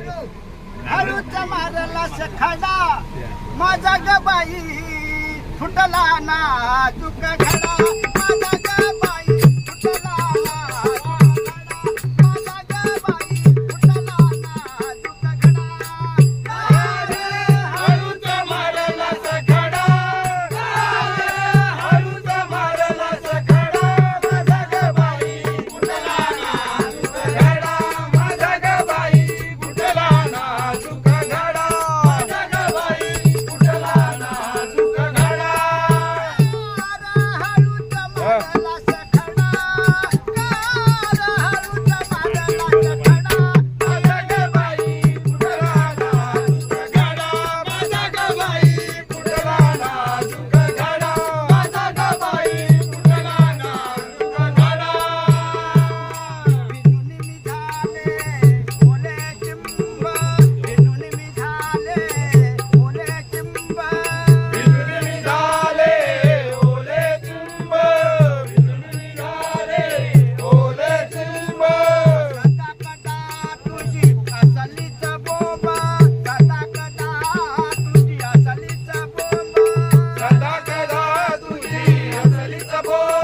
हळूच मारला सखाडा माझा ग बाई फुटला ना तुक घडा माझा Singapore.